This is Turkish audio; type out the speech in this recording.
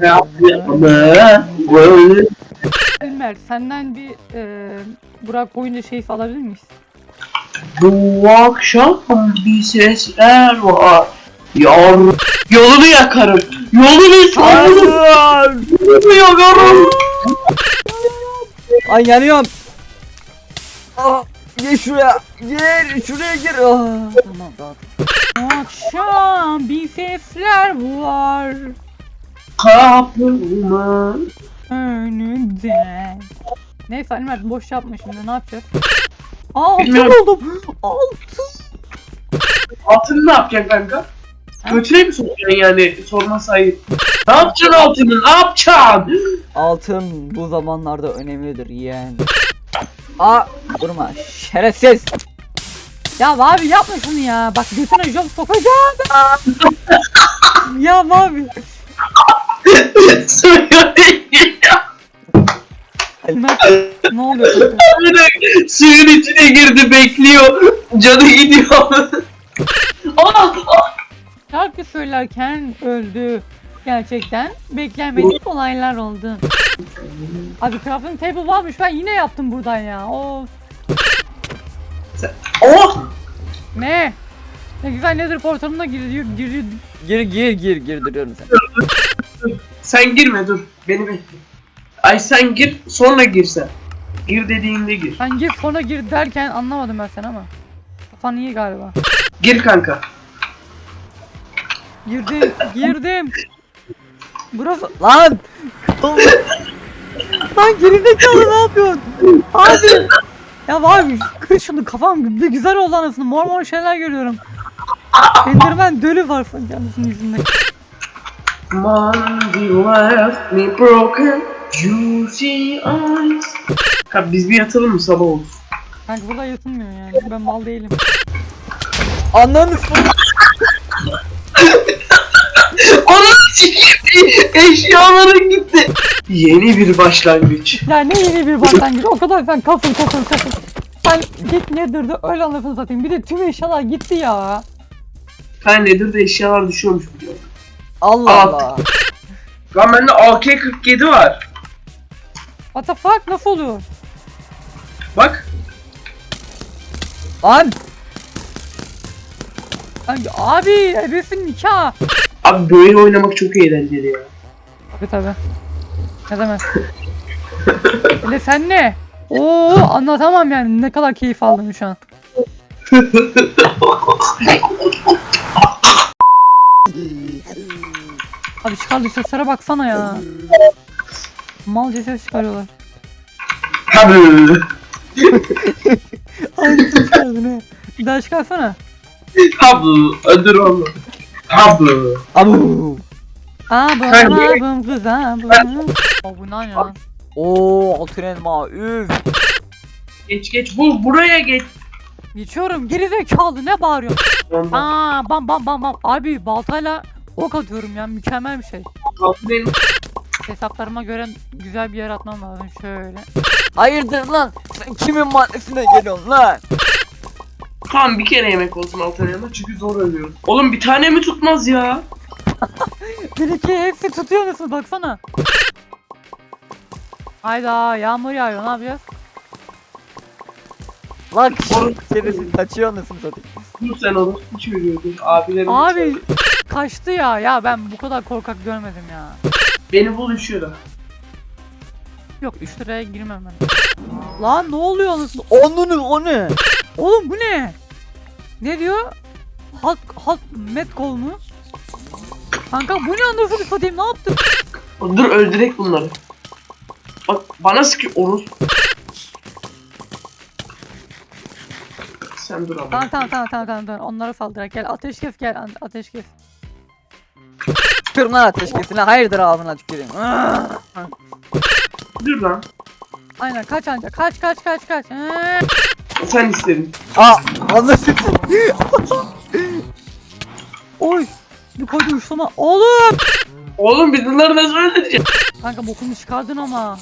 Ne yapıyor? Ömer senden bir e, Burak boyunca şey alabilir miyiz? Bu akşam bir sesler var. Yar yolunu yakarım. Yolunu. Hayır. Yolunu yakarım. Ay yanıyorum. Gir şuraya. Gir şuraya gir. Ah, tamam tamam. Akşam bir sesler var Kapımın önünde. Neyse Ali Mert boş yapma şimdi ne yapacağız? Aa altın Bilmiyorum. buldum. Altın. altını ne yapacaksın kanka? Götüne mi sokacaksın yani sorma sayı? Ne yapacaksın altını? Ne yapacaksın? Altın bu zamanlarda önemlidir yeğen. Aa durma şerefsiz. Ya abi yapma şunu ya. Bak götüne job sokacağım. ya abi. Mert ne oluyor kanka? Suyun içine girdi bekliyor. Canı gidiyor. ah. Şarkı söylerken öldü. Gerçekten beklenmedik olaylar oldu. Abi crafting table varmış ben yine yaptım buradan ya. Of. Oh! Ne? Ne güzel nedir portalına giriyor giriyor. Gir gir gir girdiriyorum seni. Sen girme dur. Beni bekle. Ay sen gir sonra girsen. Gir dediğinde gir. Sen gir sonra gir derken anlamadım ben sen ama. Kafan iyi galiba. Gir kanka. Girdim, girdim. Burası... Lan. Lan gerizekalı ne yapıyorsun? Abi. Ya abi kır şunu kafam bir güzel oldu anasını. Mor mor şeyler görüyorum. Enderman dölü var kendisinin yüzünde. Monday left me broken juicy eyes. Ha biz bir yatalım mı sabah olur. Kanka burada yatılmıyor yani. Ben mal değilim. Ananı Onun için eşyaların gitti. Yeni bir başlangıç. Ya ne yeni bir başlangıç. O kadar sen kasın kasın kasın. Sen git nedirdi öyle anasını satayım. Bir de tüm eşyalar gitti ya. Ha nedir de eşyalar düşüyormuş biliyor. Allah. Allah. Lan bende AK-47 var. What the fuck nasıl oluyor? Bak. Lan. Ay, abi hedefin nikah. Abi böyle oynamak çok eğlenceli ya. Tabi tabi. Ne demek? Hele sen ne? Oo anlatamam yani ne kadar keyif aldım şu an. Abi çıkardı seslere baksana ya. Malca ses çıkarıyorlar. Tabii. Aynısını çıkardın he. Bir daha çıkarsana. Tabii. Öldür onu. Tabii. Abu. Abım de- abım kız abım. O bu ne ya? Oo altın elma. Üf. Geç geç. Bu buraya geç. Geçiyorum gerizekalı ne bağırıyorsun? Ondan. Aa bam bam bam bam. Abi baltayla ok atıyorum ya mükemmel bir şey. Elma. Hesaplarıma göre güzel bir yer atmam lazım şöyle. Hayırdır lan? Sen kimin mahallesine geliyorsun lan? Tamam bir kere yemek olsun altın elma çünkü zor ölüyorum. Oğlum bir tane mi tutmaz ya? İki hepsi tutuyor musun baksana. Hayda yağmur yağıyor ne yapacağız? Lan şerefsiz kaçıyor anasını satayım. Dur sen onu hiç ölüyordun. Abilerim. Abi kaçtı ya ya ben bu kadar korkak görmedim ya. Beni bul üşüyor da. Yok 3 liraya girmem ben. Lan ne oluyor anasını? Onunu o ne? Oğlum bu ne? Ne diyor? Halk halk met kol mu? Kanka bu ne anasını satayım ne yaptın? Dur öldürek bunları. Bak bana sıkıyor Oruz. Sen dur abi. Tamam tamam tamam tamam tamam tamam onlara saldırak gel ateş kes gel an- ateş kes. Tükür lan ateşkesine hayırdır ağzına tüküreyim. Dur lan. Aynen kaç anca kaç kaç kaç kaç. Ee, Sen istedin. Aa anasını oy bir koydu uçlama. Oğlum. Oğlum biz bunları nasıl öldüreceğiz? Kanka bokunu çıkardın ama.